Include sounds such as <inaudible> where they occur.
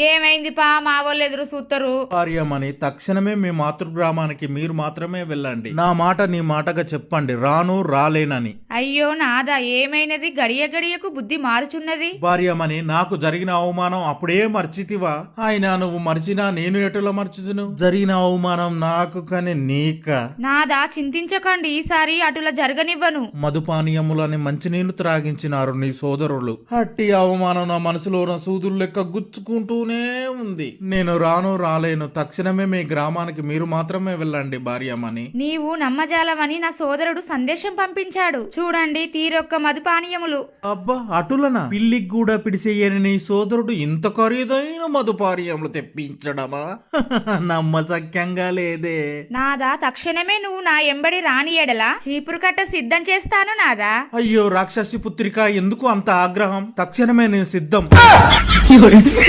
ఏమైంది పా మా వాళ్ళు ఎదురు చూస్తారు కార్యమని తక్షణమే మీ మాతృగ్రామానికి మీరు మాత్రమే వెళ్ళండి. నా మాట నీ మాటగా చెప్పండి. రాను రాలేనని. అయ్యో నాదా ఏమైనది? గడియ గడియకు బుద్ధి మారుచున్నది. భార్యమని నాకు జరిగిన అవమానం అప్పుడే మర్చితివా? ఆయన నువ్వు మర్చినా నేను ఎటులా మర్చుదును? జరిగిన అవమానం నాకు కానీ నీక. నాదా చింతించకండి. ఈసారి అటులా జరగనివ్వను. మధుపానీయములని మంచినీళ్ళు త్రాగించినారు నీ సోదరులు. అట్టి అవమానం నా మనసులో నా సూదులు లెక్క గుచ్చుకుంటూనే ఉంది. నేను రాను రాలేను. తక్షణమే మీ గ్రామానికి మీరు మాత్రమే వెళ్ళండి భార్యమని నీవు నమ్మజాలమని నా సోదరుడు సందేశం పంపించాడు. చూడండి తీరొక్క మధుపానీయములు. అబ్బా అటులనా? పిల్లికి కూడా పిడిసేయని నీ సోదరుడు ఇంత ఖరీదైన మధుపానీయములు తెప్పించడమా? <laughs> నమ్మసక్యంగా లేదే. నాదా తక్షణమే నువ్వు నా ఎంబడి రాని ఎడల చీపురు కట్ట సిద్ధం చేస్తాను నాదా? అయ్యో రాక్షసి పుత్రిక ఎందుకు అంత ఆగ్రహం? తక్షణమే నేను సిద్ధం.